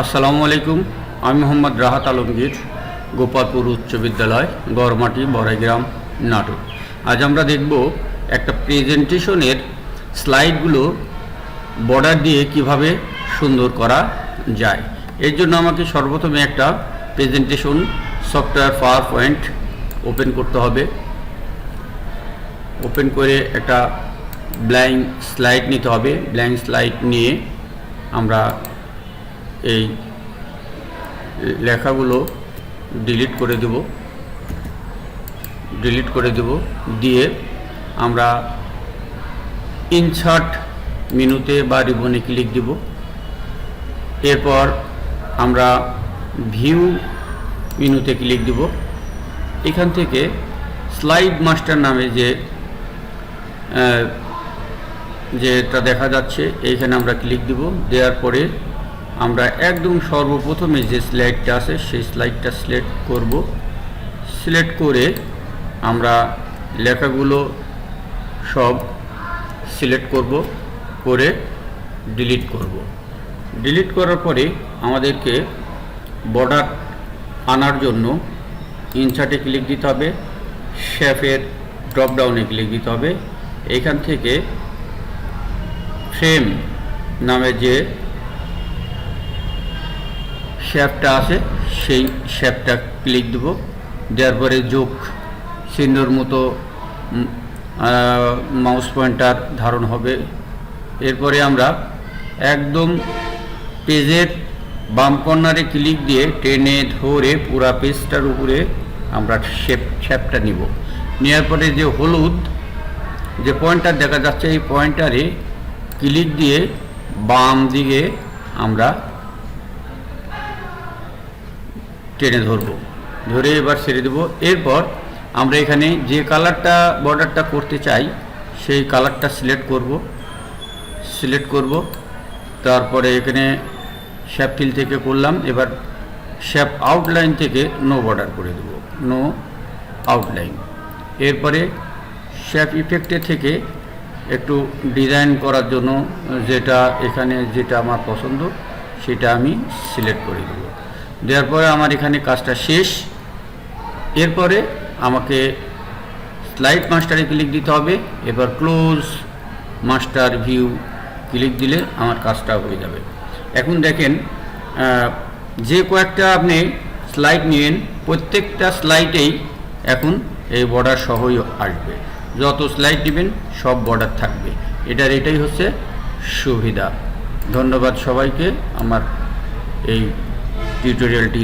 আসসালামু আলাইকুম, আমি মোহাম্মদ রাহাত আলমগীর গোপালপুর উচ্চ বিদ্যালয়, গড়মাটি, বড়াইগ্রাম নাটক আজ আমরা দেখব একটা প্রেজেন্টেশনের স্লাইডগুলো বর্ডার দিয়ে কীভাবে সুন্দর করা যায়। এর জন্য আমাকে সর্বপ্রথমে একটা presentation software power point open করতে হবে। ওপেন করে একটা ব্ল্যাঙ্ক স্লাইড নিতে হবে। ব্ল্যাঙ্ক স্লাইড নিয়ে আমরা এই লেখাগুলো ডিলিট করে দেব। ডিলিট করে দেব। দিয়ে আমরা ইনসার্ট মেনুতে বা রিবনে ক্লিক দেব। এরপর আমরা ভিউ মেনুতে ক্লিক দেব। এখান থেকে স্লাইড মাস্টার নামে যে যেটা দেখা যাচ্ছে, এইখানে আমরা ক্লিক দিব। দেওয়ার পরে আমরা একদম সর্বপ্রথমে যে স্লাইডটা আছে, সেই স্লাইডটা সিলেক্ট করব। সিলেক্ট করে আমরা লেখাগুলো সব সিলেক্ট করব, করে ডিলিট করব। ডিলিট করার পরে আমাদেরকে বর্ডার আনার জন্য ইনসার্টে ক্লিক দিতে হবে শেফের ড্রপডাউনে ক্লিক দিতে হবে। এখান থেকে ফ্রেম নামে যে শেপটা আছে সেই শ্যাপটা ক্লিক দেব। দেওয়ার পরে যোগ চিহ্নর মতো মাউস পয়েন্টার ধারণ হবে। এরপরে আমরা একদম পেজের বাম কর্নারে ক্লিক দিয়ে টেনে ধরে পুরা পেজটার উপরে আমরা শেপ, শ্যাপটা নিব। নেওয়ার পরে যে হলুদ, যে পয়েন্টার দেখা যাচ্ছে, এই পয়েন্টারে ক্লিক দিয়ে বাম দিকে আমরা টেনে ধরব। ধরে এবার ছেড়ে দেব। এরপর আমরা এখানে যে কালারটা, বর্ডারটা করতে চাই, সেই কালারটা সিলেক্ট করব। সিলেক্ট করব। তারপরে এখানে শ্যাপ ফিল থেকে করলাম। এবার শ্যাপ আউটলাইন থেকে নো বর্ডার করে দেব। No outline. এরপরে শ্যাপ ইফেক্টে থেকে একটু ডিজাইন করার জন্য যেটা এখানে যেটা আমার পছন্দ, সেটা আমি সিলেক্ট করে দেব। দেওয়ার পরে আমার এখানে কাজটা শেষ। এরপরে আমাকে স্লাইড মাস্টারে ক্লিক দিতে হবে। এবার ক্লোজ মাস্টার ভিউ ক্লিক দিলে আমার কাজটা হয়ে যাবে। এখন দেখেন যে কয়েকটা আপনি স্লাইড নিয়েন, প্রত্যেকটা স্লাইডেই এখন এই বর্ডার সহই আসবে। যত স্লাইড নেবেন সব বর্ডার থাকবে। এটার এটাই হচ্ছে সুবিধা। ধন্যবাদ সবাইকে। আমার এই টিউটোরিয়ালটি